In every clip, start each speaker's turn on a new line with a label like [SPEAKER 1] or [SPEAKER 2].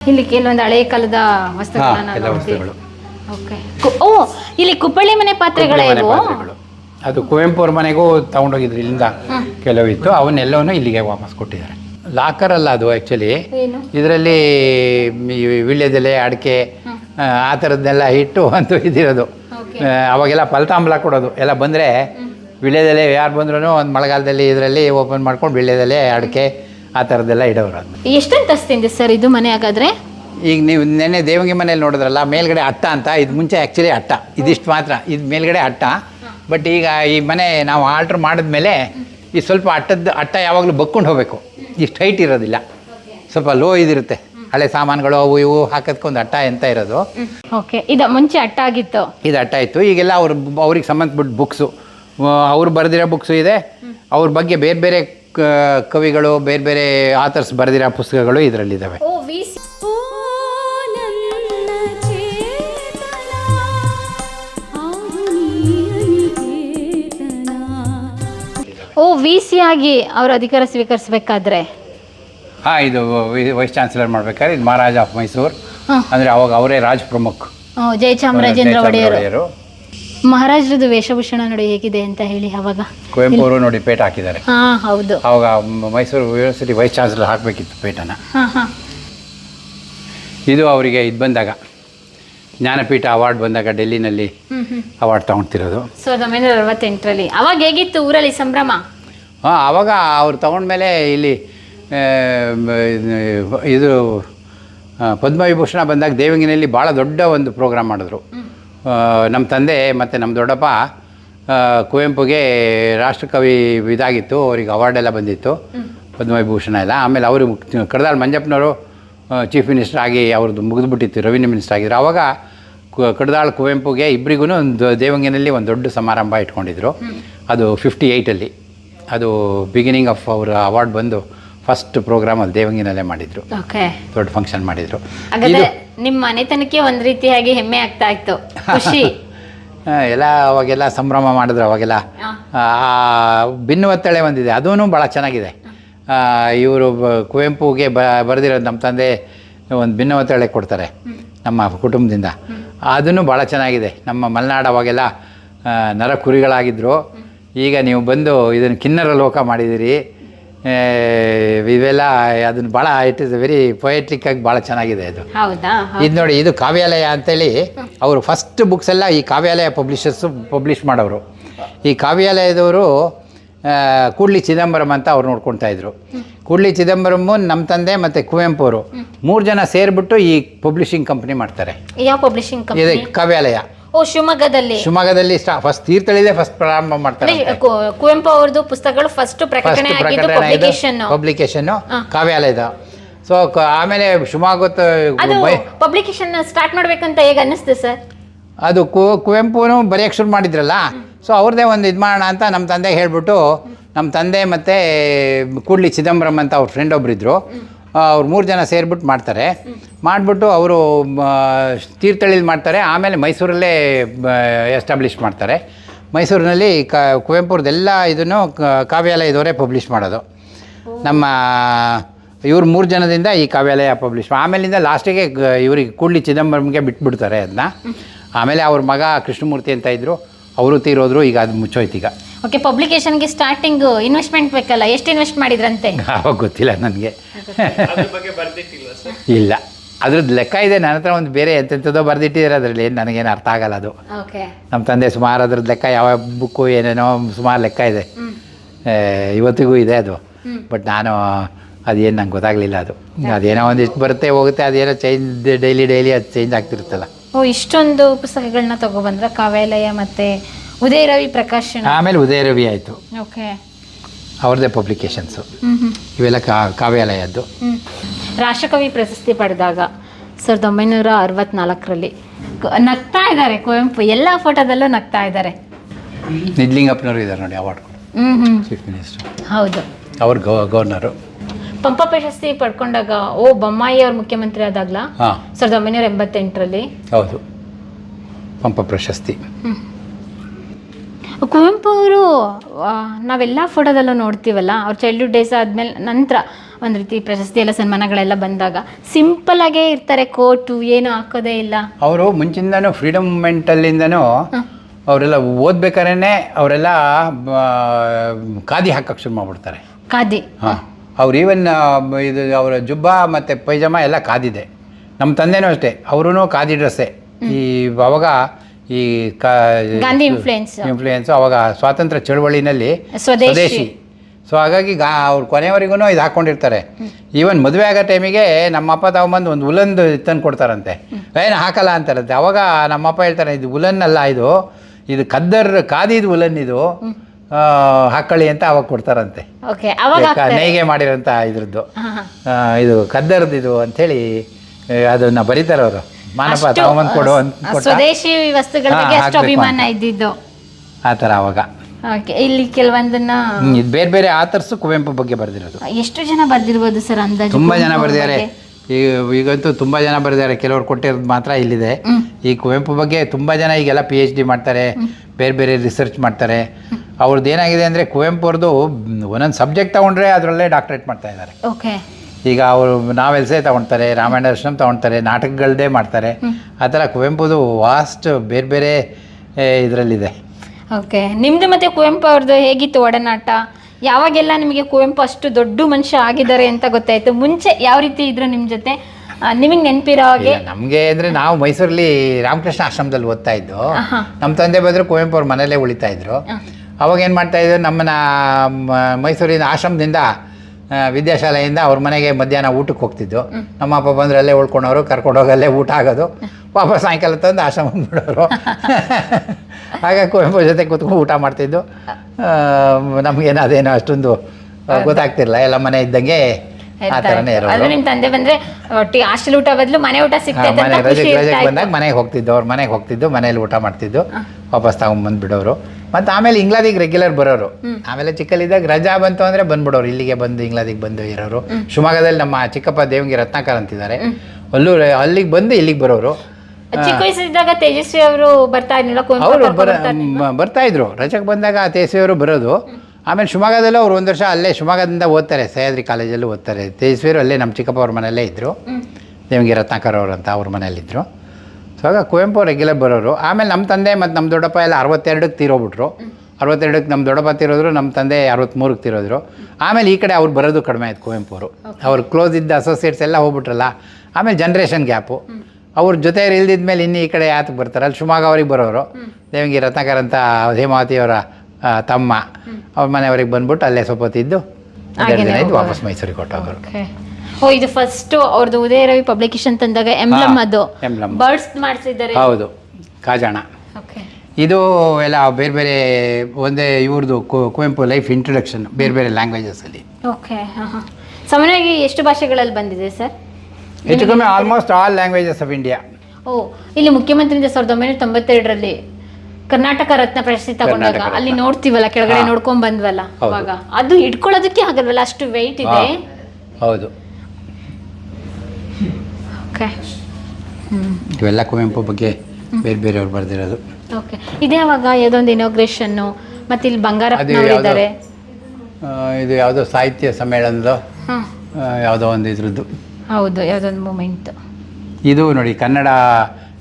[SPEAKER 1] ಇಲ್ಲಿ ಕೆಲವೊಂದು ಹಳೆ ಕಾಲದ ವಸ್ತುಗಳನ್ನ
[SPEAKER 2] ಎಲ್ಲ
[SPEAKER 1] ನೋಡ್ತೀವಿ.
[SPEAKER 2] ವಸ್ತುಗಳು.
[SPEAKER 1] ಓಕೆ. ಓ ಇಲ್ಲಿ ಕುಪ್ಪಳ್ಳಿ ಮನೆ ಪಾತ್ರೆಗಳೇ
[SPEAKER 2] ಮನೆ
[SPEAKER 1] ಇವು
[SPEAKER 2] ಪಾತ್ರೆಗಳು. ಅದು ಕುವೆಂಪು ಅವ್ರ ಮನೆಗೂ ತಗೊಂಡೋಗಿದ್ರು ಇಲ್ಲಿಂದ ಕೆಲವು ಇತ್ತು ಅವನ್ನೆಲ್ಲವನ್ನೂ ಇಲ್ಲಿಗೆ ವಾಪಸ್ ಕೊಟ್ಟಿದ್ದಾರೆ. ಲಾಕರ್ ಅಲ್ಲ ಅದು ಆ್ಯಕ್ಚುಲಿ
[SPEAKER 1] ಏನು?
[SPEAKER 2] ಇದರಲ್ಲಿ ವಿಳ್ಯದೆಲೆ ಅಡಿಕೆ ಆ ಥರದ್ದನ್ನೆಲ್ಲ ಇಟ್ಟು ಒಂದು ಇದಿರೋದು.
[SPEAKER 1] ಓಕೆ.
[SPEAKER 2] ಆ, ಅವಾಗೆಲ್ಲ ಫಲತಾಂಬಲ ಕೊಡೋದು. ಎಲ್ಲ ಬಂದರೆ ವಿಳ್ಯದೆಲೆ ಯಾರು ಬಂದ್ರೂ ಒಂದು ಮಳೆಗಾಲದಲ್ಲಿ ಇದರಲ್ಲಿ ಓಪನ್ ಮಾಡ್ಕೊಂಡು ವಿಳ್ಯದೆಲೆ ಅಡಿಕೆ ಆ ಥರದ್ದೆಲ್ಲ ಇಡೋರು.
[SPEAKER 1] ಎಷ್ಟಂತಸ್ತಿಂದೆ ಸರ್ ಇದು ಮನೆ ಹಾಗಾದ್ರೆ?
[SPEAKER 2] ಈಗ ನೀವು ನೆನ್ನೆ ದೇವಂಗಿ ಮನೇಲಿ ನೋಡಿದ್ರಲ್ಲ ಮೇಲ್ಗಡೆ ಅಟ್ಟ ಅಂತ ಇದು ಮುಂಚೆ ಆ್ಯಕ್ಚುಲಿ ಅಟ್ಟ ಇದಿಷ್ಟು ಮಾತ್ರ ಇದು ಮೇಲ್ಗಡೆ ಅಟ್ಟ. ಬಟ್ ಈಗ ಈ ಮನೆ ನಾವು ಆರ್ಡ್ರ್ ಮಾಡಿದ್ಮೇಲೆ ಈ ಸ್ವಲ್ಪ ಅಟ್ಟದ್ದು ಅಟ್ಟ ಯಾವಾಗಲೂ ಬಕ್ಕೊಂಡು ಹೋಗಬೇಕು. ಇಷ್ಟು ಹೈಟ್ ಇರೋದಿಲ್ಲ. ಸ್ವಲ್ಪ ಲೋ ಇದಿರುತ್ತೆ ಹಳೆ ಸಾಮಾನುಗಳು ಅವು ಇವು ಹಾಕೋದಕ್ಕೊಂದು ಅಟ್ಟ ಎಂತ ಇರೋದು.
[SPEAKER 1] ಓಕೆ ಇದು ಮುಂಚೆ ಅಟ್ಟ ಆಗಿತ್ತು.
[SPEAKER 2] ಇದು ಅಟ್ಟ ಇತ್ತು ಈಗೆಲ್ಲ ಅವ್ರ ಅವ್ರಿಗೆ ಸಂಬಂಧಪಟ್ಟ ಬುಕ್ಸು ಅವ್ರು ಬರೆದಿರೋ ಬುಕ್ಸು ಇದೆ. ಅವ್ರ ಬಗ್ಗೆ ಬೇರೆ ಬೇರೆ ಕವಿಗಳು ಬೇರೆ ಬೇರೆ ಆಥರ್ಸ್ ಬರೆದಿರೋ ಪುಸ್ತಕಗಳು ಇದರಲ್ಲಿದ್ದಾವೆ.
[SPEAKER 1] ಓ ವಿ
[SPEAKER 3] ಚೇತನ
[SPEAKER 1] ಓ ವಿ ಸಿ ಆಗಿ ಅವರು ಅಧಿಕಾರ ಸ್ವೀಕರಿಸಬೇಕಾದ್ರೆ?
[SPEAKER 2] ಹಾಂ ಇದು ವೈಸ್ ಚಾನ್ಸಲರ್ ಮಾಡ್ಬೇಕಾದ್ರೆ ಇದು ಮಹಾರಾಜ ಆಫ್ ಮೈಸೂರು. ಅಂದರೆ ಅವಾಗ ಅವರೇ ರಾಜ್ ಪ್ರಮುಖ್.
[SPEAKER 1] ಜಯಚಾಮರಾಜೇಂದ್ರ
[SPEAKER 2] ಜಯಚಾಮರ
[SPEAKER 1] ಒಡೆಯರು.
[SPEAKER 2] ಒಡೆಯರು
[SPEAKER 1] ಮಹಾರಾಜರದು ವೇಷಭೂಷಣ ನೋಡಿ ಹೇಗಿದೆ ಅಂತ ಹೇಳಿ ಅವಾಗ.
[SPEAKER 2] ಕುವೆಂಪು ಅವರು ನೋಡಿ ಪೇಟ ಹಾಕಿದ್ದಾರೆ.
[SPEAKER 1] ಹಾ ಹೌದು.
[SPEAKER 2] ಅವಾಗ ಮೈಸೂರು ಯೂನಿವರ್ಸಿಟಿ ವೈಸ್ ಚಾನ್ಸಲರ್ ಹಾಕಬೇಕಿತ್ತು ಪೇಟನ.
[SPEAKER 1] ಹಾ ಹಾ.
[SPEAKER 2] ಇದು ಅವರಿಗೆ ಇದು ಬಂದಾಗ ಜ್ಞಾನಪೀಠ ಅವಾರ್ಡ್ ಬಂದಾಗ ಡೆಲ್ಲಿನಲ್ಲಿ ಅವಾರ್ಡ್ ತೊಗೊಳ್ತಿರೋದು.
[SPEAKER 1] ಸಾವಿರದ ಒಂಬೈನೂರ ಅರವತ್ತೆಂಟರಲ್ಲಿ. ಅವಾಗ ಹೇಗಿತ್ತು ಊರಲ್ಲಿ ಸಂಭ್ರಮ?
[SPEAKER 2] ಹಾಂ ಅವಾಗ ಅವ್ರು ತಗೊಂಡ್ಮೇಲೆ ಇಲ್ಲಿ ಆ, ಇದು ಆ, ಪದ್ಮವಿಭೂಷಣ ಬಂದಾಗ ದೇವಂಗಿನಲ್ಲಿ ಭಾಳ ದೊಡ್ಡ ಒಂದು ಪ್ರೋಗ್ರಾಮ್ ಮಾಡಿದ್ರು. ನಮ್ಮ ತಂದೆ ಮತ್ತು ನಮ್ಮ ದೊಡ್ಡಪ್ಪ ಕುವೆಂಪುಗೆ ರಾಷ್ಟ್ರಕವಿ ಇದಾಗಿತ್ತು ಅವ್ರಿಗೆ ಅವಾರ್ಡೆಲ್ಲ ಬಂದಿತ್ತು ಪದ್ಮವಿಭೂಷಣ ಎಲ್ಲ. ಆಮೇಲೆ ಅವರು ಕಡದಾಳ್ ಮಂಜಪ್ಪನವರು ಚೀಫ್ ಮಿನಿಸ್ಟರ್ ಆಗಿ ಅವ್ರದ್ದು ಮುಗಿದ್ಬಿಟ್ಟಿತ್ತು ರೆವಿನ್ಯೂ ಮಿನಿಸ್ಟರ್ ಆಗಿದ್ರು. ಆವಾಗ ಕಡದಾಳ್ ಕುವೆಂಪುಗೆ ಇಬ್ಬರಿಗೂ ಒಂದು ದೇವಂಗಿನಲ್ಲಿ ಒಂದು ದೊಡ್ಡ ಸಮಾರಂಭ ಇಟ್ಕೊಂಡಿದ್ರು. ಅದು ಫಿಫ್ಟಿ ಏಯ್ಟಲ್ಲಿ ಅದು ಬಿಗಿನಿಂಗ್ ಆಫ್ ಅವರ ಅವಾರ್ಡ್ ಬಂದು ಫಸ್ಟ್ ಪ್ರೋಗ್ರಾಮ್ ಅಲ್ಲಿ ದೇವಂಗಿನಲ್ಲೇ ಮಾಡಿದ್ರು.
[SPEAKER 1] ಓಕೆ
[SPEAKER 2] ದೊಡ್ಡ ಫಂಕ್ಷನ್ ಮಾಡಿದ್ರು.
[SPEAKER 1] ಹಾಗಾದ್ರೆ ನಿಮ್ಮ ಮನೆತನಕ್ಕೆ ಒಂದ್ ರೀತಿಯಾಗಿ ಹೆಮ್ಮೆ ಆಗ್ತಾ ಇತ್ತು. ಖುಷಿ.
[SPEAKER 2] ಆ, ಎಲ್ಲ ಅವಾಗೆಲ್ಲ ಸಂಭ್ರಮ ಮಾಡಿದ್ರು ಅವಾಗೆಲ್ಲ.
[SPEAKER 1] ಬಿನ್ನು
[SPEAKER 2] ಆ, ಭಿನ್ನವತ್ತಳೆ ಒಂದಿದೆ ಅದೂ ಭಾಳ ಚೆನ್ನಾಗಿದೆ. ಇವರು ಕುವೆಂಪುಗೆ ಬ ಬರೆದಿರೋದು ನಮ್ಮ ತಂದೆ ಒಂದು ಭಿನ್ನವತ್ತಳೆ ಕೊಡ್ತಾರೆ ನಮ್ಮ ಕುಟುಂಬದಿಂದ. ಅದನ್ನು ಭಾಳ ಚೆನ್ನಾಗಿದೆ. ನಮ್ಮ ಮಲೆನಾಡು ಅವಾಗೆಲ್ಲ ಆ, ನರ ಕುರಿಗಳಾಗಿದ್ದರು ಈಗ ನೀವು ಬಂದು ಇದನ್ನು ಕಿನ್ನರ ಲೋಕ ಮಾಡಿದ್ದೀರಿ ಇವೆಲ್ಲ ಅದನ್ನ ಭಾಳ ಇಟ್ ಇಸ್ ವೆರಿ ಪೊಯೆಟ್ರಿಕ್ ಆಗಿ ಭಾಳ ಚೆನ್ನಾಗಿದೆ ಅದು.
[SPEAKER 1] ಹೌದಾ?
[SPEAKER 2] ಇದು ನೋಡಿ ಇದು ಕಾವ್ಯಾಲಯ ಅಂತೇಳಿ ಅವರು ಫಸ್ಟ್ ಬುಕ್ಸ್ ಎಲ್ಲ ಈ ಕಾವ್ಯಾಲಯ ಪಬ್ಲಿಷರ್ಸು ಪಬ್ಲಿಷ್ ಮಾಡೋರು. ಈ ಕಾವ್ಯಾಲಯದವರು ಕೂಡ್ಲಿ ಚಿದಂಬರಂ ಅಂತ ಅವ್ರು ನೋಡ್ಕೊಳ್ತಾ ಇದ್ರು. ಕೂಡ್ಲಿ ಚಿದಂಬರಂ ನಮ್ಮ ತಂದೆ ಮತ್ತು ಕುವೆಂಪು ಅವರು ಮೂರು ಜನ ಸೇರಿಬಿಟ್ಟು ಈ ಪಬ್ಲಿಷಿಂಗ್ ಕಂಪ್ನಿ ಮಾಡ್ತಾರೆ.
[SPEAKER 1] ಯಾವ ಪಬ್ಲಿಷಿಂಗ್
[SPEAKER 2] ಇದೆ ಕಾವ್ಯಾಲಯ.
[SPEAKER 1] ಓ ಶಿವಮೊಗ್ಗದಲ್ಲಿ.
[SPEAKER 2] ಶಿವಮೊಗ್ಗದಲ್ಲಿ ಸ್ಟಾ ಫಸ್ಟ್ ತೀರ್ಥಳಿದೆ ಫಸ್ಟ್ ಪ್ರಾರಂಭ ಮಾಡ್ತಾರೆ
[SPEAKER 1] ಅಂದ್ರೆ ಕು- ಕುವೆಂಪು ಅವ್ರದ್ದು ಪುಸ್ತಕಗಳು ಫಸ್ಟ್ ಪ್ರಕಟಣೆ ಆಗಿದ್ದು ಪಬ್ಲಿಕೇಶನ್
[SPEAKER 2] ಪಬ್ಲಿಕೇಶನ್ ಕಾವ್ಯಾಲಯದ. ಸೊ ಆಮೇಲೆ ಶಿವಮೊಗ್ಗದ
[SPEAKER 1] ಅದು
[SPEAKER 2] ಬೈ-
[SPEAKER 1] ಪಬ್ಲಿಕೇಶನ್ ಸ್ಟಾರ್ಟ್ ಮಾಡ್ಬೇಕಂತ ಹೇಗ ಅನ್ನಿಸ್ತು ಸರ್?
[SPEAKER 2] ಅದು ಕು ಕುವೆಂಪುನು ಬರೆಯೋಕ್ಕೆ ಶುರು ಮಾಡಿದ್ರಲ್ಲ? ಸೊ ಅವ್ರದ್ದೇ ಒಂದು ಇದು ಮಾಡೋಣ ಅಂತ ನಮ್ಮ ತಂದೆ ಹೇಳ್ಬಿಟ್ಟು ನಮ್ಮ ತಂದೆ ಮತ್ತು ಕೂಡ್ಲಿ ಚಿದಂಬರಂ ಅಂತ ಅವ್ರ ಫ್ರೆಂಡ್ ಒಬ್ಬರಿದ್ದರು ಅವ್ರು ಮೂರು ಜನ ಸೇರಿಬಿಟ್ಟು ಮಾಡ್ತಾರೆ. ಮಾಡಿಬಿಟ್ಟು ಅವರು ತೀರ್ಥಳ್ಳಿಲಿ ಮಾಡ್ತಾರೆ. ಆಮೇಲೆ ಮೈಸೂರಲ್ಲೇ ಎಸ್ಟಾಬ್ಲಿಷ್ ಮಾಡ್ತಾರೆ. ಮೈಸೂರಿನಲ್ಲಿ ಕ, ಕುವೆಂಪುರದೆಲ್ಲ ಇದನ್ನು ಕಾವ್ಯಾಲಯದವರೇ ಪಬ್ಲಿಷ್ ಮಾಡೋದು. ನಮ್ಮ, ಇವ್ರು ಮೂರು ಜನದಿಂದ ಈ ಕಾವ್ಯಾಲಯ ಪಬ್ಲಿಷ್ ಆಮೇಲಿಂದ ಲಾಸ್ಟಿಗೆ ಇವ್ರಿಗೆ ಕೂಡ್ಲಿ ಚಿದಂಬರಂಗೆ ಬಿಟ್ಬಿಡ್ತಾರೆ ಅದನ್ನ ಆಮೇಲೆ ಅವ್ರ ಮಗ ಕೃಷ್ಣಮೂರ್ತಿ ಅಂತ ಇದ್ದರು ಅವರು ತೀರೋದ್ರು, ಈಗ ಅದು ಮುಚ್ಚೋಯ್ತು ಈಗ.
[SPEAKER 1] ಓಕೆ ಪಬ್ಲಿಕೇಶನ್ಗೆ ಸ್ಟಾರ್ಟಿಂಗ್ ಇನ್ವೆಸ್ಟ್ಮೆಂಟ್ ಬೇಕಲ್ಲ ಎಷ್ಟು ಇನ್ವೆಸ್ಟ್ ಮಾಡಿದ್ರಂತೆ?
[SPEAKER 2] ಆವಾಗ ಗೊತ್ತಿಲ್ಲ ನನಗೆ. ಇಲ್ಲ. ಅದ್ರದ್ದು ಲೆಕ್ಕ ಇದೆ ನನ್ನ ಹತ್ರ ಒಂದು ಬೇರೆ ಎಂತೆಂಥದ್ದೋ ಬರೆದಿಟ್ಟಿದ್ದಾರೆ ಅದರಲ್ಲಿ ಏನು ನನಗೇನು ಅರ್ಥ ಆಗಲ್ಲ ಅದು.
[SPEAKER 1] ಓಕೆ
[SPEAKER 2] ನಮ್ಮ ತಂದೆ ಸುಮಾರು ಅದ್ರದ್ದು ಲೆಕ್ಕ ಯಾವ ಬುಕ್ಕು ಏನೇನೋ ಸುಮಾರು ಲೆಕ್ಕ ಇದೆ. ಇವತ್ತಿಗೂ ಇದೆ ಅದು. ಬಟ್ ನಾನು ಅದೇನು ನಂಗೆ ಗೊತ್ತಾಗಲಿಲ್ಲ ಅದು. ಅದೇನೋ ಒಂದಿಷ್ಟು ಬರುತ್ತೆ ಹೋಗುತ್ತೆ ಅದೇನೋ ಚೇಂಜ್ ಡೈಲಿ ಡೈಲಿ ಅದು ಚೇಂಜ್ ಆಗ್ತಿರುತ್ತಲ್ಲ.
[SPEAKER 1] ಓ ಇಷ್ಟೊಂದು ಪುಸ್ತಕಗಳನ್ನ ತಗೊಬಂದ್ರ ಕಾವ್ಯಾಲಯ ಮತ್ತೆ ಉದಯ ರವಿ ಪ್ರಕಾಶನ.
[SPEAKER 2] ಆಮೇಲೆ ಉದಯ ರವಿ ಆಯಿತು.
[SPEAKER 1] ಓಕೆ.
[SPEAKER 2] ಅವ್ರದ್ದೇ ಪಬ್ಲಿಕೇಶನ್ಸು ಇವೆಲ್ಲ ಕಾವ್ಯಾಲಯದ್ದು.
[SPEAKER 1] ರಾಷ್ಟ್ರಕವಿ ಪ್ರಶಸ್ತಿ ಪಡೆದಾಗ ಸಾವಿರದ ಒಂಬೈನೂರ ಅರವತ್ನಾಲ್ಕರಲ್ಲಿ ನಗ್ತಾ ಇದ್ದಾರೆ ಕುವೆಂಪು. ಎಲ್ಲ ಫೋಟೋದಲ್ಲೂ ನಗ್ತಾ ಇದ್ದಾರೆ.
[SPEAKER 2] ನಿಜ್ಲಿಂಗಪ್ಪನವರು ಇದ್ದಾರೆ ನೋಡಿ ಅವಾರ್ಡ್ ಚೀಫ್ ಮಿನಿಸ್ಟರ್
[SPEAKER 1] ಹೌದು.
[SPEAKER 2] ಅವ್ರ ಗವ ಗವರ್ನರು.
[SPEAKER 1] ಪಂಪ ಪ್ರಶಸ್ತಿ ಪಡ್ಕೊಂಡಾಗ ಓ ಬೊಮ್ಮಾಯಿ ಅವ್ರ ಮುಖ್ಯಮಂತ್ರಿ ಆದಾಗ್ಲಾ? ಸಾವಿರದ ಒಂಬೈನೂರ ಎಂಬತ್ತೆಂಟರಲ್ಲಿ.
[SPEAKER 2] ಹೌದು. ಪಂಪ ಪ್ರಶಸ್ತಿ.
[SPEAKER 1] ಕುವೆಂಪು ಅವರು ನಾವೆಲ್ಲ ಫೋಟೋದಲ್ಲೂ ನೋಡ್ತೀವಲ್ಲ ಅವ್ರ ಚೈಲ್ಡ್ಹುಡ್ ಡೇಸ್ ಆದಮೇಲೆ ನಂತರ ಒಂದು ರೀತಿ ಪ್ರಶಸ್ತಿ ಎಲ್ಲ ಸನ್ಮಾನಗಳೆಲ್ಲ ಬಂದಾಗ ಸಿಂಪಲ್ ಆಗೇ ಇರ್ತಾರೆ ಕೋಟು ಏನು ಹಾಕೋದೇ ಇಲ್ಲ.
[SPEAKER 2] ಅವರು ಮುಂಚಿಂದನೂ ಫ್ರೀಡಮ್ ಮೂಮೆಂಟಲ್ಲಿಂದನೂ ಅವರೆಲ್ಲ ಓದ್ಬೇಕಾದ್ರೆ ಅವರೆಲ್ಲ ಖಾದಿ ಹಾಕಕ್ಕೆ ಶುರು ಮಾಡ್ಬಿಡ್ತಾರೆ.
[SPEAKER 1] ಖಾದಿ.
[SPEAKER 2] ಹಾಂ. ಅವ್ರು ಈವನ್ ಇದು ಅವರ ಜುಬ್ಬ ಮತ್ತು ಪೈಜಾಮ ಎಲ್ಲ ಕಾದಿದೆ ನಮ್ಮ ತಂದೆನೂ ಅಷ್ಟೇ ಅವರೂ ಖಾದಿ ಡ್ರೆಸ್ಸೇ. ಈ ಅವಾಗ ಈ
[SPEAKER 1] ಗಾಂಧಿ ಇನ್ಫ್ಲೂಯೆನ್ಸ್
[SPEAKER 2] ಇನ್ಫ್ಲೂಯೆನ್ಸ್ ಅವಾಗ ಸ್ವಾತಂತ್ರ್ಯ ಚಳವಳಿನಲ್ಲಿ
[SPEAKER 1] ಸ್ವದೇಶಿ.
[SPEAKER 2] ಸೊ ಹಾಗಾಗಿ ಗಾ ಅವ್ರು ಕೊನೆಯವರೆಗೂ ಇದು ಹಾಕ್ಕೊಂಡಿರ್ತಾರೆ ಈವನ್ ಮದುವೆ ಆಗೋ ಟೈಮಿಗೆ ನಮ್ಮಪ್ಪ ತಗೊಂಬಂದು ಒಂದು ಉಲನ್ದು ತಂದು ಕೊಡ್ತಾರಂತೆ. ಏನು ಹಾಕಲ್ಲ ಅಂತಾರಂತೆ. ಅವಾಗ ನಮ್ಮಪ್ಪ ಹೇಳ್ತಾರೆ ಇದು ಉಲನ್ ಅಲ್ಲ ಇದು. ಇದು ಕದ್ದರ್ ಕಾದಿದ್ ಉಲನ್ ಇದು. ಹಾಕಳಿ ಹಾಕೊಳ್ಳಿ ಅಂತ ಅವಾಗ ಕೊಡ್ತಾರಂತೆ. ನೇಯ್ಗೆ ಮಾಡಿರೋಂಥ ಇದ್ರದ್ದು. ಇದು ಕದ್ದರ್ದು ಇದು ಅಂಥೇಳಿ ಅದನ್ನ ಬರೀತಾರೆ ಅವರು. ಮಾನಪ್ಪ
[SPEAKER 1] ಅಷ್ಟು,
[SPEAKER 2] ತಗೊಂಬಂದು ಕೊಡು ಅಂತ ಕೊಟ್ಟ?
[SPEAKER 1] ಸ್ವದೇಶಿ ವಸ್ತುಗಳ
[SPEAKER 2] ಹಾ,
[SPEAKER 1] ಬಗ್ಗೆ ಅಷ್ಟು
[SPEAKER 2] ಹಾಕ್ಬೇಕು
[SPEAKER 1] ಅಭಿಮಾನ ಇದ್ದಿದ್ದು.
[SPEAKER 2] ಆ ಥರ ಅವಾಗ.
[SPEAKER 1] ಓಕೆ ಇಲ್ಲಿ ಕೆಲವೊಂದನ್ನ
[SPEAKER 2] ಹ್ಮ್, ಇದು ಬೇರೆ ಬೇರೆ ಆತರ್ಸು ಕುವೆಂಪು ಬಗ್ಗೆ ಬರೆದಿರೋದು.
[SPEAKER 1] ಎಷ್ಟು ಜನ ಬರ್ದಿರ್ಬೋದು ಸರ್ ಅಂದಾಜು
[SPEAKER 2] ತುಂಬ ಜನ
[SPEAKER 1] ಕುವೆಂಪು
[SPEAKER 2] ಬರೆದಿದ್ದಾರೆ.
[SPEAKER 1] ಬಗ್ಗೆ?
[SPEAKER 2] ಈಗ ಈಗಂತೂ ತುಂಬಾ ಜನ ಬರೆದಿದ್ದಾರೆ. ಕೆಲವರು ಕೊಟ್ಟಿರೋದು ಮಾತ್ರ ಇಲ್ಲಿದೆ. ಈ ಕುವೆಂಪು ಬಗ್ಗೆ ತುಂಬಾ ಜನ ಈಗೆಲ್ಲ ಪಿ ಎಚ್ ಡಿ ಮಾಡ್ತಾರೆ ಬೇರೆ ಬೇರೆ ರಿಸರ್ಚ್ ಮಾಡ್ತಾರೆ. ಅವ್ರದ್ದು ಏನಾಗಿದೆ ಅಂದ್ರೆ ಕುವೆಂಪು ಅವ್ರದ್ದು ಒಂದೊಂದು ಸಬ್ಜೆಕ್ಟ್ ತೊಗೊಂಡ್ರೆ ಅದರಲ್ಲೇ ಡಾಕ್ಟ್ರೇಟ್ ಮಾಡ್ತಾ ಇದ್ದಾರೆ.
[SPEAKER 1] ಓಕೆ.
[SPEAKER 2] ಈಗ ಅವರು ನಾವೆಲ್ಸೇ ತಗೊಳ್ತಾರೆ ರಾಮಾಯಣ ದರ್ಶನ ತಗೊಳ್ತಾರೆ ನಾಟಕಗಳದ್ದೇ ಮಾಡ್ತಾರೆ. ಆ ಥರ ಕುವೆಂಪುದು ವಾಸ್ಟ್ ಬೇರೆ ಬೇರೆ ಇದರಲ್ಲಿದೆ.
[SPEAKER 1] ಓಕೆ. ನಿಮ್ಮದು ಮತ್ತೆ ಕುವೆಂಪು ಅವ್ರದ್ದು ಹೇಗಿತ್ತು ಒಡನಾಟ? ಯಾವಾಗೆಲ್ಲ ನಿಮಗೆ ಕುವೆಂಪು ಅಷ್ಟು ದೊಡ್ಡ ಮನುಷ್ಯ ಆಗಿದ್ದಾರೆ ಅಂತ ಗೊತ್ತಾಯಿತು? ಮುಂಚೆ ಯಾವ ರೀತಿ ಇದ್ರು ನಿಮ್ಮ ಜೊತೆ? ನಿಮಗೆ ನೆನಪಿರೋ ಹಾಗೆ?
[SPEAKER 2] ನಮಗೆ ಅಂದರೆ ನಾವು ಮೈಸೂರಲ್ಲಿ ರಾಮಕೃಷ್ಣ ಆಶ್ರಮದಲ್ಲಿ ಓದ್ತಾ ಇದ್ದು. ನಮ್ಮ ತಂದೆ ಬಂದರು ಕುವೆಂಪು ಅವ್ರ ಮನೆಯಲ್ಲೇ ಉಳಿತಾ ಇದ್ರು. ಅವಾಗ ಏನು ಮಾಡ್ತಾ ಇದ್ರು? ನಮ್ಮನ್ನ ಮೈಸೂರಿನ ಆಶ್ರಮದಿಂದ ವಿದ್ಯಾಶಾಲೆಯಿಂದ ಅವ್ರ ಮನೆಗೆ ಮಧ್ಯಾಹ್ನ ಊಟಕ್ಕೆ ಹೋಗ್ತಿದ್ದು. ನಮ್ಮ ಅಪ್ಪ ಬಂದ್ರೆ ಅಲ್ಲೇ ಉಳ್ಕೊಂಡವರು ಕರ್ಕೊಂಡು ಅಲ್ಲೇ ಊಟ ಆಗೋದು. ವಾಪಸ್ ಸಾಯಂಕಾಲ ತಂದು ಆಶ್ರಮ ಬಿಡೋರು. ಆಗ ಕುವೆಂಪು ಜೊತೆ ಕೂತ್ಕೊಂಡು ಊಟ ಮಾಡ್ತಿದ್ದು. ನಮ್ಗೇನು ಅದೇನೋ ಅಷ್ಟೊಂದು ಗೊತ್ತಾಗ್ತಿರಲ್ಲ ಎಲ್ಲ ಮನೆ ಇದ್ದಂಗೆ ಆ ಥರನೇ
[SPEAKER 1] ಅದು
[SPEAKER 2] ಇರೋದು
[SPEAKER 1] ನಿಮ್ ತಂದೆ ಬಂದ್ರೆ ಒಟ್ಟಿ ಹಾಸ್ಟೆಲ್ ಊಟ ಬದಲು ಮನೆ ಊಟ ಸಿಗ್ತೈತೆ
[SPEAKER 2] ಮನೆ ರಜೆಗೆ ಬಂದಾಗ ಮನೆಗೆ ಹೋಗ್ತಿದ್ದು. ಅವ್ರ ಮನೆಗೆ ಹೋಗ್ತಿದ್ದು ಮನೇಲಿ ಊಟ ಮಾಡ್ತಿದ್ದು. ವಾಪಸ್ ತಗೊಂಬಂದು ಬಿಡೋರು ಮತ್ತು ಆಮೇಲೆ ಇಂಗ್ಲಾದಿಗೆ ರೆಗ್ಯುಲರ್ ಬರೋರು. ಆಮೇಲೆ ಚಿಕ್ಕಲ್ಲಿದ್ದಾಗ ರಜಾ ಬಂತು ಅಂದರೆ ಬಂದ್ಬಿಡೋರು. ಇಲ್ಲಿಗೆ ಬಂದು ಇಂಗ್ಲಾದಿಗೆ ಬಂದು ಇರೋರು. ಶಿವಮೊಗ್ಗದಲ್ಲಿ ನಮ್ಮ ಚಿಕ್ಕಪ್ಪ ದೇವಂಗಿ ರತ್ನಾಕರ್ ಅಂತಿದ್ದಾರೆ. ಅಲ್ಲೂ ಅಲ್ಲಿಗೆ ಬಂದು ಇಲ್ಲಿಗೆ ಬರೋರು.
[SPEAKER 1] ಚಿಕ್ಕ ವಯಸ್ಸಿದ್ದಾಗ ತೇಜಸ್ವಿ ಅವರು ಬರ್ತಾ
[SPEAKER 2] ಅವರು
[SPEAKER 1] ಬರ್ತಾ
[SPEAKER 2] ಇದ್ರು. ರಜಕ್ಕೆ ಬಂದಾಗ ತೇಜಸ್ವಿಯವರು ಬರೋದು. ಆಮೇಲೆ ಶಿವಮೊಗ್ಗದಲ್ಲೂ ಅವ್ರು ಒಂದು ವರ್ಷ ಅಲ್ಲೇ ಶಿವಮೊಗ್ಗದಿಂದ ಓದ್ತಾರೆ. ಸಹ್ಯಾದ್ರಿ ಕಾಲೇಜಲ್ಲೂ ಓದ್ತಾರೆ. ತೇಜಸ್ವಿಯವರು ಅಲ್ಲೇ ನಮ್ಮ ಚಿಕ್ಕಪ್ಪ ಅವ್ರ ಮನೆಯಲ್ಲೇ ಇದ್ರು. ದೇವಂಗಿ ರತ್ನಾಕರ್ ಅವರು ಅಂತ ಅವ್ರ ಮನೆಯಲ್ಲಿದ್ದರು ಸೊ ಆಗ ಕುವೆಂಪು ರೆಗ್ಯುಲರ್ ಬರೋರು. ಆಮೇಲೆ ನಮ್ಮ ತಂದೆ ಮತ್ತು ನಮ್ಮ ದೊಡ್ಡಪ್ಪ ಎಲ್ಲ ಅರವತ್ತೆರಡಕ್ಕೆ ತೀರೋಗ್ಬಿಟ್ರು. ಅರವತ್ತೆರಡಕ್ಕೆ ನಮ್ಮ ದೊಡ್ಡಪ್ಪ ತೀರೋದ್ರು ನಮ್ಮ ತಂದೆ ಅರವತ್ತ್ಮೂರಕ್ಕೆ ತಿರೋದ್ರು. ಆಮೇಲೆ ಈ ಕಡೆ ಅವ್ರು ಬರೋದು ಕಡಿಮೆ ಆಯ್ತು ಕುವೆಂಪು ಅವರು. ಅವ್ರು ಕ್ಲೋಸ್ ಇದ್ದ ಅಸೋಸಿಯೇಟ್ಸ್ ಎಲ್ಲ ಹೋಗ್ಬಿಟ್ರಲ್ಲ. ಆಮೇಲೆ ಜನ್ರೇಷನ್ ಗ್ಯಾಪು ಅವ್ರ ಜೊತೆ ಇಲ್ದಿದ ಮೇಲೆ ಇನ್ನು ಈ ಕಡೆ ಯಾತಕ್ಕೆ ಬರ್ತಾರೆ? ಅಲ್ಲಿ ಶಿವಮೊಗ್ಗ ಅವ್ರಿಗೆ ಬರೋರು. ದೇವಂಗಿ ರತ್ನಾಕರ್ ಅಂತ ಹೇಮಾವತಿಯವರ ತಮ್ಮ. ಅವ್ರ ಮನೆಯವ್ರಿಗೆ ಬಂದ್ಬಿಟ್ಟು ಅಲ್ಲೇ ಸ್ವಲ್ಪ ಹೊತ್ತಿದ್ದು ಇದ್ದು ವಾಪಸ್ ಮೈಸೂರಿಗೆ ಕೊಟ್ಟೋಗೋರು.
[SPEAKER 1] ಓ ಇದು ಫಸ್ಟ್ ಅವ್ರದ್ದು ಉದಯ ರವಿ ಪಬ್ಲಿಕೇಶನ್ ತಂದಾಗ ಎಂಬ್ಲಮ್ ಅದು.
[SPEAKER 2] ಎಂಬ್ಲಮ್
[SPEAKER 1] ಬರ್ಡ್ಸ್ ಮಾಡಿಸಿದ್ದಾರೆ.
[SPEAKER 2] ಹೌದು ಕಾಜಾಣ.
[SPEAKER 1] ಓಕೆ
[SPEAKER 2] ಇದು ಎಲ್ಲ ಬೇರೆ ಬೇರೆ ಒಂದೇ ಇವ್ರದ್ದು ಕುವೆಂಪು ಲೈಫ್ ಇಂಟ್ರೊಡಕ್ಷನ್ ಬೇರೆ ಬೇರೆ ಲ್ಯಾಂಗ್ವೇಜಸಲ್ಲಿ
[SPEAKER 1] ಓಕೆ ಸಾಮಾನ್ಯವಾಗಿ ಎಷ್ಟು ಭಾಷೆಗಳಲ್ಲಿ ಬಂದಿದೆ ಸರ್?
[SPEAKER 2] ಹೆಚ್ಚು ಕಮ್ಮಿ almost all languages of India
[SPEAKER 1] ಓ ಇಲ್ಲಿ ಮುಖ್ಯಮಂತ್ರಿಯಿಂದ ಸಾವಿರದ ಒಂಬೈನೂರ ತೊಂಬತ್ತೆರಡರಲ್ಲಿ ಕರ್ನಾಟಕ ರತ್ನ ಪ್ರಶಸ್ತಿ ತಗೊಂಡಾಗ ಅಲ್ಲಿ ನೋಡ್ತೀವಲ್ಲ ಕೆಳಗಡೆ. ನೋಡ್ಕೊಂಡ್ ಬಂದ್ವಲ್ಲ. ಅವಾಗ. ಅದು ಇಟ್ಕೊಳ್ಳೋದಕ್ಕೆ ಆಗಲ್ವಲ್ಲ ಅಷ್ಟು ವೆಯ್ಟ್ ಇದೆ.
[SPEAKER 2] ಹೌದು.
[SPEAKER 1] ಓಕೆ
[SPEAKER 2] ಇವೆಲ್ಲ ಕುವೆಂಪು ಬಗ್ಗೆ ಬೇರೆ ಬೇರೆಯವ್ರು ಬರೆದಿರೋದು.
[SPEAKER 1] ಓಕೆ ಇದೇ ಅವಾಗ ಯಾವುದೊಂದು ಇನಾಗ್ರೇಷನ್ನು ಮತ್ತು ಇಲ್ಲಿ ಬಂಗಾರಪ್ಪನವರು ಇದ್ದಾರೆ
[SPEAKER 2] ಇದು ಯಾವುದೋ ಸಾಹಿತ್ಯ ಸಮ್ಮೇಳನದ ಯಾವುದೋ ಒಂದು ಇದ್ರದ್ದು.
[SPEAKER 1] ಹೌದು ಯಾವುದೊಂದು ಮೂಮೆಂಟ್
[SPEAKER 2] ಇದು ನೋಡಿ ಕನ್ನಡ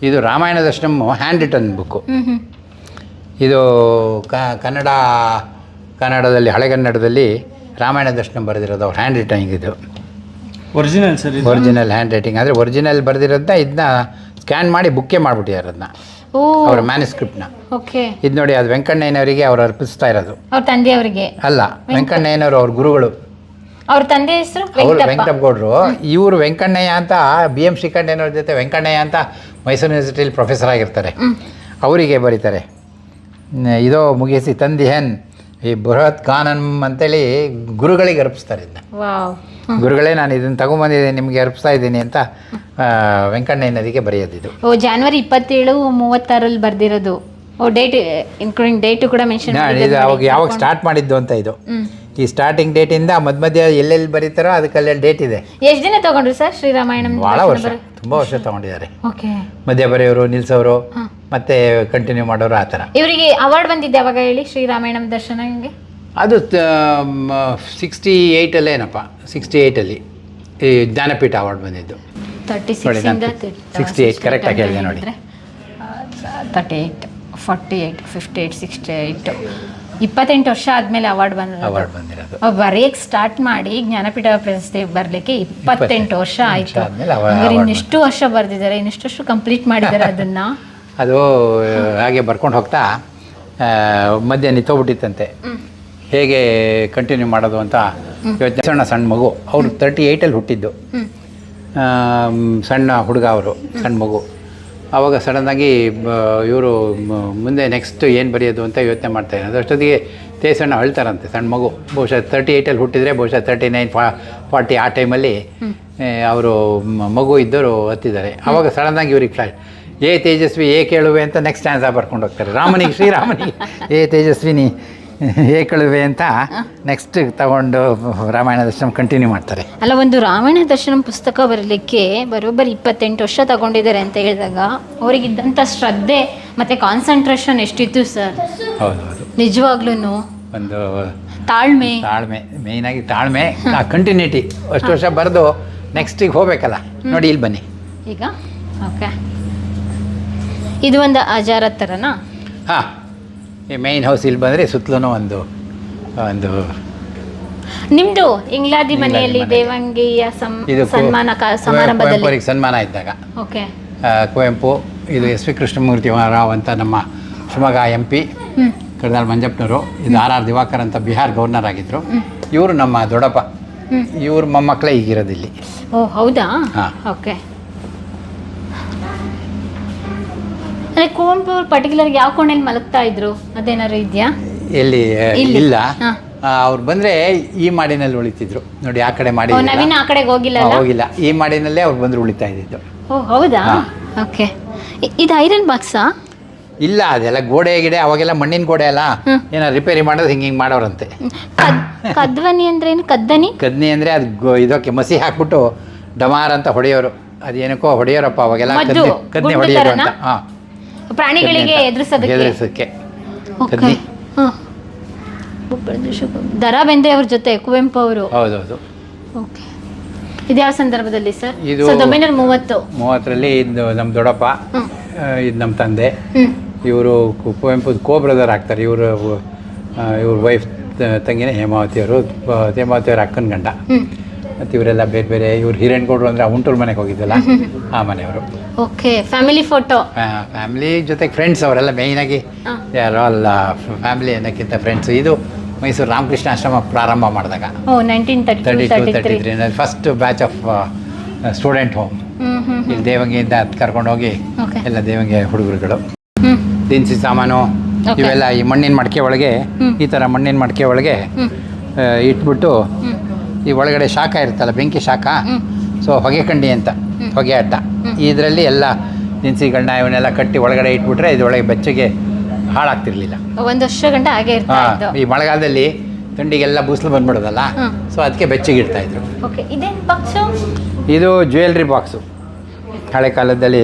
[SPEAKER 2] ಇದು Ramayana Darshanam hand return book ಇದು ಕನ್ನಡ ಕನ್ನಡದಲ್ಲಿ ಹಳೆಗನ್ನಡದಲ್ಲಿ ರಾಮಾಯಣ ದರ್ಶನ ಬರೆದಿರೋದು ಅವ್ರು ಹ್ಯಾಂಡ್ ರೈಟಿಂಗ್ ಇದು.
[SPEAKER 4] ಒರಿಜಿನಲ್ ಸರ್ ಇದು?
[SPEAKER 2] ಒರಿಜಿನಲ್ ಹ್ಯಾಂಡ್ ರೈಟಿಂಗ್ ಅಂದರೆ ಒರಿಜಿನಲ್ ಬರೆದಿರೋದನ್ನ ಇದನ್ನ ಸ್ಕ್ಯಾನ್ ಮಾಡಿ ಬುಕ್ಕೇ ಮಾಡಿಬಿಟ್ಟಿದ್ದಾರೆ ಅದನ್ನ
[SPEAKER 1] ಓ.
[SPEAKER 2] ಅವರ ಮ್ಯಾನುಸ್ಕ್ರಿಪ್ಟ್ನ
[SPEAKER 1] ಓಕೆ
[SPEAKER 2] ಇದು ನೋಡಿ ಅದು ವೆಂಕಣ್ಣಯ್ಯನವರಿಗೆ ಅವ್ರು ಅರ್ಪಿಸ್ತಾ ಇರೋದು.
[SPEAKER 1] ಅವ್ರ ತಂದೆಯವರಿಗೆ?
[SPEAKER 2] ಅಲ್ಲ ವೆಂಕಣ್ಣಯ್ಯನವರು ಅವ್ರ ಗುರುಗಳು.
[SPEAKER 1] ಅವ್ರ ತಂದೆ ಹೆಸರು
[SPEAKER 2] ಅವರು
[SPEAKER 1] ವೆಂಕಟಪ್ಪ
[SPEAKER 2] ವೆಂಕಟಪ್ಪಗೌಡರು ಇವರು ವೆಂಕಣ್ಣಯ್ಯ ಅಂತ ಬಿ ಎಂ ಶ್ರೀಕಂಠಯ್ಯನವ್ರ ಜೊತೆ ವೆಂಕಣ್ಣಯ್ಯ ಅಂತ ಮೈಸೂರು ಯೂನಿವರ್ಸಿಟಿಯಲ್ಲಿ ಪ್ರೊಫೆಸರ್ ಆಗಿರ್ತಾರೆ. ಅವರಿಗೆ ಬರೀತಾರೆ. ಇದೋ ಮುಗಿಸಿ ತಂದಿಹನ್ ಈ ಬೃಹತ್ ಕಾನನ್ ಅಂತೇಳಿ ಗುರುಗಳಿಗೆ ಅರ್ಪಿಸ್ತಾರೆ ಇದನ್ನ. ಗುರುಗಳೇ ನಾನು ಇದನ್ನು ತಗೊಂಡ್ಬಂದಿದ್ದೀನಿ ನಿಮಗೆ ಅರ್ಪಿಸ್ತಾ ಇದ್ದೀನಿ ಅಂತ ವೆಂಕಣ್ಣಯ್ಯ ನದಿಗೆ ಬರೆಯೋದಿದು
[SPEAKER 1] ಓ ಜಾನ್ವರಿ ಇಪ್ಪತ್ತೇಳು ಮೂವತ್ತಾರಲ್ಲಿ ಬರೆದಿರೋದು. ಓ ಡೇಟ್ ಇನ್ಕ್ಲೂಡಿಂಗ್ ಡೇಟು ಕೂಡ ಮೆನ್ಷನ್
[SPEAKER 2] ಇದು ಅವಾಗ ಯಾವಾಗ ಸ್ಟಾರ್ಟ್ ಮಾಡಿದ್ದು ಅಂತ ಇದು. ಈ ಸ್ಟಾರ್ಟಿಂಗ್ ಡೇಟಿಂದ ಮಧ್ಯ ಮಧ್ಯ ಎಲ್ಲೆಲ್ಲಿ ಬರೀತಾರೋ ಅದಕ್ಕೆ ಡೇಟ್ ಇದೆ.
[SPEAKER 1] ಎಷ್ಟು ದಿನ ತಗೊಂಡ್ರು ಸರ್ ಶ್ರೀರಾಮಾಯಣಂ
[SPEAKER 2] ಭಾಳ ವರ್ಷ ತುಂಬ ವರ್ಷ ತಗೊಂಡಿದ್ದಾರೆ.
[SPEAKER 1] ಓಕೆ.
[SPEAKER 2] ಮಧ್ಯ ಬರೆಯೋರು ನಿಲ್ಸೋರು ಮತ್ತೆ ಕಂಟಿನ್ಯೂ ಮಾಡೋರು ಆ ಥರ.
[SPEAKER 1] ಇವರಿಗೆ ಅವಾರ್ಡ್ ಬಂದಿದ್ದೆ ಅವಾಗ ಹೇಳಿ ಶ್ರೀರಾಮಾಯಣಂ ದರ್ಶನ ಹಿಂಗೆ?
[SPEAKER 2] ಅದು ಸಿಕ್ಸ್ಟಿ ಏಯ್ಟಲ್ಲೇನಪ್ಪ ಸಿಕ್ಸ್ಟಿ ಏಯ್ಟಲ್ಲಿ ಈ ಜ್ಞಾನಪೀಠ ಅವಾರ್ಡ್ ಬಂದಿದ್ದು.
[SPEAKER 1] ತರ್ಟಿ
[SPEAKER 2] 68 correct ಆಗಿ ಹೇಳಿದೆ ನೋಡಿ.
[SPEAKER 1] Thirty eight forty eight fifty eight sixty eight ಇಪ್ಪತ್ತೆಂಟು ವರ್ಷ ಆದಮೇಲೆ ಅವಾರ್ಡ್
[SPEAKER 2] ಅವಾರ್ಡ್ ಬಂದಿರೋದು.
[SPEAKER 1] ಬರೆಯಕ್ ಸ್ಟಾರ್ಟ್ ಮಾಡಿ ಜ್ಞಾನಪೀಠ ಪ್ರಶಸ್ತಿ ಬರಲಿಕ್ಕೆ ಇಪ್ಪತ್ತೆಂಟು ವರ್ಷ ಆಯ್ತು.
[SPEAKER 2] ಆದ್ಮೇಲೆ ಅವ-
[SPEAKER 1] ಹಂಗಾರೆ
[SPEAKER 2] award
[SPEAKER 1] ಇನ್ನೆಷ್ಟು ವರ್ಷ ಬರ್ದಿದ್ದಾರೆ ಇನ್ನೆಷ್ಟು ಕಂಪ್ಲೀಟ್ ಮಾಡಿದ್ದಾರೆ ಅದನ್ನ.
[SPEAKER 2] ಅದು ಹಾಗೆ ಬರ್ಕೊಂಡು ಹೋಗ್ತಾ ಆ, ಮಧ್ಯೆ ನಿಂತೋಗ್ಬಿಟ್ಟಿತ್ತಂತೆ. ಹೇಗೆ ಕಂಟಿನ್ಯೂ ಮಾಡೋದು ಅಂತ ಯೋಚನೆ. ಸಣ್ಣ ಸಣ್ಣ ಮಗು. ಅವರು ತರ್ಟಿ ಏಯ್ಟಲ್ಲಿ ಹುಟ್ಟಿದ್ದು. ಸಣ್ಣ ಹುಡುಗ ಅವರು ಸಣ್ಣ ಮಗು. ಆವಾಗ ಸಡನ್ನಾಗಿ ಇವರು ಮುಂದೆ ನೆಕ್ಸ್ಟ್ ಏನು ಬರೆಯೋದು ಅಂತ ಯೋಚನೆ ಮಾಡ್ತಾರೆ ಅದಷ್ಟೊತ್ತಿಗೆ ತೇಸಣ್ಣ ಅಳ್ತಾರಂತೆ ಸಣ್ಣ ಮಗು. ಬಹುಶಃ ತರ್ಟಿ ಏಯ್ಟಲ್ಲಿ ಹುಟ್ಟಿದರೆ ಬಹುಶಃ ತರ್ಟಿ ನೈನ್ ಫಾ ಫಾರ್ಟಿ ಆ ಟೈಮಲ್ಲಿ ಅವರು ಮಗು ಇದ್ದರು ಹತ್ತಿದ್ದಾರೆ. ಆವಾಗ ಸಡನ್ನಾಗಿ ಇವ್ರಿಗೆ ಫ್ಲಾಶ್ ಏ ತೇಜಸ್ವಿ ಏ ಕೇಳುವೆ ಅಂತ ನೆಕ್ಸ್ಟ್ ಸ್ಟ್ಯಾನ್ಸ ಬರ್ಕೊಂಡು ಹೋಗ್ತಾರೆ. ರಾಮನಿಗೆ ಶ್ರೀರಾಮನಿಗೆ. ಏ ತೇಜಸ್ವಿನಿ ಏ ಕೇಳುವೆ ಅಂತ ನೆಕ್ಸ್ಟ್ ತಗೊಂಡು ರಾಮಾಯಣ ದರ್ಶನ ಕಂಟಿನ್ಯೂ ಮಾಡ್ತಾರೆ.
[SPEAKER 1] ಅಲ್ಲ ಒಂದು ರಾಮಾಯಣ ದರ್ಶನ ಪುಸ್ತಕ ಬರಲಿಕ್ಕೆ ಬರೋಬ್ಬರಿ ಇಪ್ಪತ್ತೆಂಟು ವರ್ಷ ತಗೊಂಡಿದ್ದಾರೆ ಅಂತ ಹೇಳಿದಾಗ ಅವರಿಗಿದ್ದಂಥ ಶ್ರದ್ಧೆ ಮತ್ತು ಕಾನ್ಸಂಟ್ರೇಷನ್ ಎಷ್ಟಿತ್ತು ಸರ್
[SPEAKER 2] ಹೌದು ಹೌದು
[SPEAKER 1] ನಿಜವಾಗ್ಲೂ
[SPEAKER 2] ಒಂದು
[SPEAKER 1] ತಾಳ್ಮೆ?
[SPEAKER 2] ತಾಳ್ಮೆ ಮೇಯ್ನಾಗಿ ತಾಳ್ಮೆ ಕಂಟಿನ್ಯೂಟಿ ಅಷ್ಟು ವರ್ಷ ಬರೆದು ನೆಕ್ಸ್ಟಿಗೆ ಹೋಗ್ಬೇಕಲ್ಲ? ನೋಡಿ ಇಲ್ಲಿ ಬನ್ನಿ.
[SPEAKER 1] ಈಗ? ಓಕೆ ಇದು ಒಂದು ಆಜಾರ ಥರನಾ
[SPEAKER 2] ಹಾಂ. ಈ ಮೇಯ್ನ್ ಹೌಸ್ ಇಲ್ಲಿ ಬಂದರೆ ಸುತ್ತಲೂ ಒಂದು ಒಂದು
[SPEAKER 1] ನಿಮ್ಮದು ಇಂಗ್ಲಾದಿ ಮನೆಯಲ್ಲಿ
[SPEAKER 2] ಮನೆ.
[SPEAKER 1] ದೇವಂಗಿಯ ಸಂ-
[SPEAKER 2] ಇದು ಕು-
[SPEAKER 1] ಸನ್ಮಾನ ಕ-
[SPEAKER 2] ಕುವೆ-
[SPEAKER 1] ಸಮಾರಂಭದಲ್ಲಿ?
[SPEAKER 2] ಕುವೆಂಪುರಿಗೆ ಸನ್ಮಾನ ಇದ್ದಾಗ.
[SPEAKER 1] ಓಕೆ.
[SPEAKER 2] ಆ, ಕುವೆಂಪು ಇದು ಎಸ್ ವಿ ಕೃಷ್ಣಮೂರ್ತಿ ರಾವ್ ಅಂತ ನಮ್ಮ ಶಿವಮೊಗ್ಗ ಎಂ ಪಿ
[SPEAKER 1] ಹ್ಮ್.
[SPEAKER 2] ಕರ್ನಾಲ್ ಮಂಜಪ್ಪನವರು ಇದು ಆರ್ ಆರ್ ದಿವಾಕರ್ ಅಂತ ಬಿಹಾರ್ ಗವರ್ನರ್ ಆಗಿದ್ದರು ಇವರು ನಮ್ಮ ದೊಡ್ಡಪ್ಪ. ಇವ್ರ ಮೊಮ್ಮಕ್ಕಳೇ ಈಗಿರೋದಿಲ್ಲಿ
[SPEAKER 1] ಓ ಹೌದಾ?
[SPEAKER 2] ಹಾ.
[SPEAKER 1] ಓಕೆ ಅದೇ ಕುವೆಂಪು ಅವ್ರು ಪರ್ಟಿಕ್ಯುಲರ್ ಯಾವ ಕೋಣೆಯಲ್ಲಿ ಮಲಗ್ತಾ ಇದ್ರು? ಅದೇನಾದ್ರು ಇದೆಯಾ?
[SPEAKER 2] ಎಲ್ಲಿ
[SPEAKER 1] ಇಲ್ಲಿ.
[SPEAKER 2] ಅವ್ರು ಬಂದ್ರೆ ಈ ಮಾಡಿನಲ್ಲಿ ಉಳಿತಿದ್ರು. ನೋಡಿ ಆ ಕಡೆ ಮಾಡಿ
[SPEAKER 1] ನವೀನ ಆ ಕಡೆ ಹೋಗಿಲ್ಲ
[SPEAKER 2] ಹೋಗಿಲ್ಲ. ಈ ಮಾಡಿನಲ್ಲೇ ಅವ್ರು ಬಂದ್ರು ಉಳಿತಾ ಇದ್ದಿದ್ದು.
[SPEAKER 1] ಓ ಹೌದಾ? ಓಕೆ. ಇದು ಐರನ್ ಬಾಕ್ಸಾ?
[SPEAKER 2] ಇಲ್ಲ ಅದೆಲ್ಲ ಗೋಡೆ ಗಿಡೆ ಅವಾಗೆಲ್ಲ ಮಣ್ಣಿನ ಗೋಡೆ ಅಲ್ಲ? ಏನ ರಿಪೇರಿ ಮಾಡೋದು ಹಿಂಗೆ ಹಿಂಗೆ ಮಾಡೋರಂತೆ.
[SPEAKER 1] ಕದ್ವನಿ ಅಂದ್ರೆ ಏನು ಕದ್ದನಿ?
[SPEAKER 2] ಕದ್ನಿ ಅಂದ್ರೆ ಅದು ಇದಕ್ಕೆ ಮಸಿ ಹಾಕ್ಬಿಟ್ಟು ಡಮಾರ್ ಅಂತ ಹೊಡೆಯೋರು. ಅದೇನಕ್ಕೋ ಹೊಡೆಯೋರಪ್ಪ ಅವಾಗೆಲ್ಲ ಕದ್ನಿ ಹೊಡೆಯೋರು ಅಂತ. ಹಾಂ.
[SPEAKER 1] ಪ್ರಾಣಿಗಳಿಗೆ ಎದುರಿಸೋದಕ್ಕೆ?
[SPEAKER 2] ಎದುರಿಸೋಕ್ಕೆ
[SPEAKER 1] ಓಕೆ. ದರ ಬೇಂದ್ರೆ ಅವ್ರ ಜೊತೆ ಕುವೆಂಪು ಅವರು?
[SPEAKER 2] ಹೌದೌದು.
[SPEAKER 1] ಓಕೆ. ಇದು ಯಾವ ಸಂದರ್ಭದಲ್ಲಿ ಸರ್?
[SPEAKER 2] ಇದು-
[SPEAKER 1] ಸಾವಿರದ ಒಂಬೈನೂರ ಮೂವತ್ತು.
[SPEAKER 2] ಮೂವತ್ತರಲ್ಲಿ ಇದು ನಮ್ಮ ದೊಡ್ಡಪ್ಪ
[SPEAKER 1] ಹ್ಮ್.
[SPEAKER 2] ಆ, ಇದು ನಮ್ಮ ತಂದೆ.
[SPEAKER 1] ಹ್ಮ್.
[SPEAKER 2] ಇವರು ಕುವೆಂಪು ಕೋ ಬ್ರದರ್ ಆಗ್ತಾರೆ. ಇವರು ಇವ್ರ ವೈಫ್ ತಂಗಿನ ಹೇಮಾವತಿ ಅವರು. ಹೇಮಾವತಿ ಅವ್ರ ಅಕ್ಕನ ಗಂಡ.
[SPEAKER 1] ಹ್ಮ್.
[SPEAKER 2] ಮತ್ತು ಇವರೆಲ್ಲ ಬೇರೆ ಬೇರೆ ಇವ್ರು ಹಿರೇಣ್ಗೌಡರು ಅಂದರೆ ಉಂಟೂರು ಮನೆಗೆ ಹೋಗಿದ್ದಲ್ಲ ಆ ಮನೆಯವರು.
[SPEAKER 1] ಓಕೆ ಫ್ಯಾಮಿಲಿ ಫೋಟೋ
[SPEAKER 2] ಫ್ಯಾಮಿಲಿ ಜೊತೆ ಫ್ರೆಂಡ್ಸ್ ಅವರೆಲ್ಲ ಮೇಯ್ನಾಗಿ
[SPEAKER 1] ಆಗಿ
[SPEAKER 2] ಯಾರೋ ಅಲ್ಲ ಫ್ಯಾಮಿಲಿ ಅನ್ನೋಕ್ಕಿಂತ ಫ್ರೆಂಡ್ಸ್ ಇದು ಮೈಸೂರು ರಾಮಕೃಷ್ಣ ಆಶ್ರಮ ಪ್ರಾರಂಭ ಮಾಡಿದಾಗ.
[SPEAKER 1] Thirty
[SPEAKER 2] thirty two first batch of student home ಇಲ್ಲಿ ದೇವಂಗಿಯಿಂದ ಕರ್ಕೊಂಡೋಗಿ
[SPEAKER 1] ಓಕೆ
[SPEAKER 2] ಎಲ್ಲ ದೇವಂಗಿ ಹುಡುಗರುಗಳು. ದಿನಸಿ ಸಾಮಾನು. ಇವೆಲ್ಲ ಈ ಮಣ್ಣಿನ ಮಡಿಕೆ ಒಳಗೆ ಈ ಥರ ಮಣ್ಣಿನ ಮಡಿಕೆ ಒಳಗೆ ಇಟ್ಬಿಟ್ಟು ಈ ಒಳಗಡೆ ಶಾಖ ಇರುತ್ತಲ್ಲ ಬೆಂಕಿ ಶಾಖ. ಸೊ ಹೊಗೆ ಕಂಡಿ ಅಂತ ಹೊಗೆ ಅಡ್ಡ. ಇದರಲ್ಲಿ ಎಲ್ಲ ದಿನಸಿಗಳನ್ನ ಇವನ್ನೆಲ್ಲ ಕಟ್ಟಿ ಒಳಗಡೆ ಇಟ್ಬಿಟ್ರೆ ಇದರೊಳಗೆ ಬೆಚ್ಚಗೆ ಹಾಳಾಗ್ತಿರ್ಲಿಲ್ಲ.
[SPEAKER 1] ಒಂದು ವರ್ಷ ಗಂಟ ಹಾಗೆ
[SPEAKER 2] ಹಾ, ಈ ಮಳೆಗಾಲದಲ್ಲಿ ತಂಡಿಗೆಲ್ಲ ಬೂಸ್ಲು ಬಂದ್ಬಿಡೋದಲ್ಲ. ಸೊ ಅದಕ್ಕೆ ಬೆಚ್ಚಗೆ ಇಡ್ತಾ ಇದ್ರು ಇದು ಜ್ಯುವೆಲ್ರಿ ಬಾಕ್ಸು ಹಳೆ ಕಾಲದಲ್ಲಿ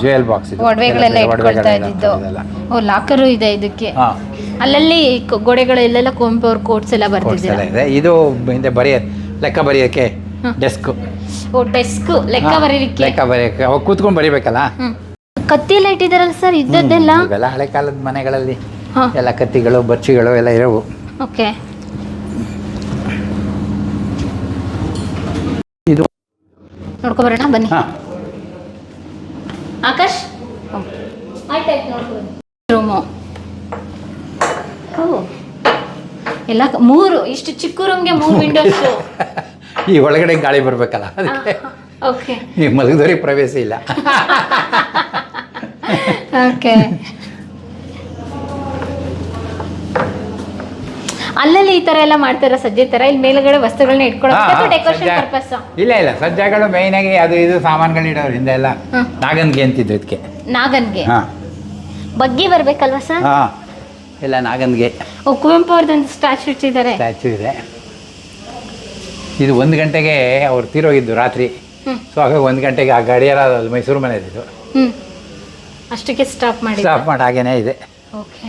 [SPEAKER 2] ಜುವೆಲ್ ಬಾಕ್ಸ್
[SPEAKER 1] ಒಡವೆಗಳೆಲ್ಲ ಇಟ್ಕೊಳ್ತಾ ಇದ್ದಿದ್ದು. ಓ ಲಾಕರು ಇದೆ ಇದಕ್ಕೆ. ಅಲ್ಲಲ್ಲಿ ಗೋಡೆಗಳೆಲ್ಲ ಗೋಡೆಗಳಲ್ಲೆಲ್ಲ ಕುವೆಂಪು ಅವ್ರ ಕೋಟ್ಸ್ ಎಲ್ಲ
[SPEAKER 2] ಎಲ್ಲ ಇದೆ. ಹಿಂದೆ ಬರೆಯ ಲೆಕ್ಕ ಬರೆಯೋಕ್ಕೆ ಡೆಸ್ಕ್
[SPEAKER 1] ಓ ಡೆಸ್ಕ್ ಲೆಕ್ಕ ಬರೀಲಿಕ್ಕೆ?
[SPEAKER 2] ಲೆಕ್ಕ ಬರೆಯಕ್ಕೆ. ಅವಾಗ ಕೂತ್ಕೊಂಡು ಬರಿಬೇಕಲ್ಲ?
[SPEAKER 1] ಎಲ್ಲ ಇಟ್ಟಿದಾರಲ್ಲ ಸರ್ ಇದ್ದದ್ದೆಲ್ಲ?
[SPEAKER 2] ಇವೆಲ್ಲ ಹಳೆ ಕಾಲದ ಮನೆಗಳಲ್ಲಿ ಎಲ್ಲ ಕತ್ತಿಗಳು ಬರ್ಚಿಗಳು ಎಲ್ಲ ಇರವು.
[SPEAKER 1] ಓಕೆ.
[SPEAKER 2] ಇದು
[SPEAKER 1] ನೋಡ್ಕೊಬರೋಣ ಬನ್ನಿ.
[SPEAKER 2] ಹಾಂ.
[SPEAKER 1] ಆಕಾಶ್? ಆಯ್ತಾಯ್ತು ನೋಡ್ಕೊಂಡು ರೂಮು. ಓ ಎಲ್ಲ ಮೂರು ಇಷ್ಟು ಚಿಕ್ಕ ರೂಮ್ಗೆ ಮೂರು ವಿಂಡೋಸ್
[SPEAKER 2] ಈ ಒಳಗಡೆ ಗಾಳಿ ಬರಬೇಕಲ್ಲ ಅದಕ್ಕೆ
[SPEAKER 1] ಓಕೆ
[SPEAKER 2] ಈ ಮಲಗದವ್ರಿಗೆ ಪ್ರವೇಶ ಇಲ್ಲ.
[SPEAKER 1] ಓಕೆ ಅಲ್ಲಲ್ಲಿ ಈ ತರ ಎಲ್ಲ ಮಾಡ್ತಾರ? ಸಜ್ಜೆ ತರ? ಇಲ್ಲಿ ಮೇಲ್ಗಡೆ ವಸ್ತುಗಳನ್ನ
[SPEAKER 2] ಇಟ್ಕೊಳ್ಳೋದು
[SPEAKER 1] ಡೆಕೋರೇಷನ್ ಪರ್ಪಸ್
[SPEAKER 2] ಇಲ್ಲ ಇಲ್ಲ. ಸಜ್ಜಾಗಳು ಆಗಿ ಅದು ಇದು ಸಾಮಾನುಗಳು ಇಡೋರು ಹಿಂದೆ ಎಲ್ಲ. ನಾಗನ್ಗೆ ಅಂತಿದ್ರು ಇದಕ್ಕೆ
[SPEAKER 1] ನಾಗನ್ಗೆ?
[SPEAKER 2] ಹಾಂ.
[SPEAKER 1] ಬಗ್ಗಿ ಬರ್ಬೇಕಲ್ವಾ ಸರ್?
[SPEAKER 2] ಇಲ್ಲ ನಾಗನ್ಗೆ.
[SPEAKER 1] ಓ ಕುವೆಂಪು ಅವ್ರದ್ದೊಂದು ಸ್ಟ್ಯಾಚು ಇಟ್ಟಿದ್ದಾರೆ.
[SPEAKER 2] ಸ್ಟ್ಯಾಚು ಇದೆ. ಇದು ಒಂದು ಗಂಟೆಗೆ ಅವ್ರು ತೀರೋಗಿದ್ದು ರಾತ್ರಿ. ಸೊ ಹಾಗಾಗಿ ಒಂದು ಗಂಟೆಗೆ ಆ ಗಡಿಯಾರ ಮೈಸೂರು ಮನೆ
[SPEAKER 1] ಹ್ಮ್. ಅಷ್ಟಕ್ಕೆ ಸ್ಟಾಪ್ ಮಾಡಿ
[SPEAKER 2] ಸ್ಟಾಪ್ ಮಾಡಿ ಹಾಗೇನೆ ಇದೆ.
[SPEAKER 1] ಓಕೆ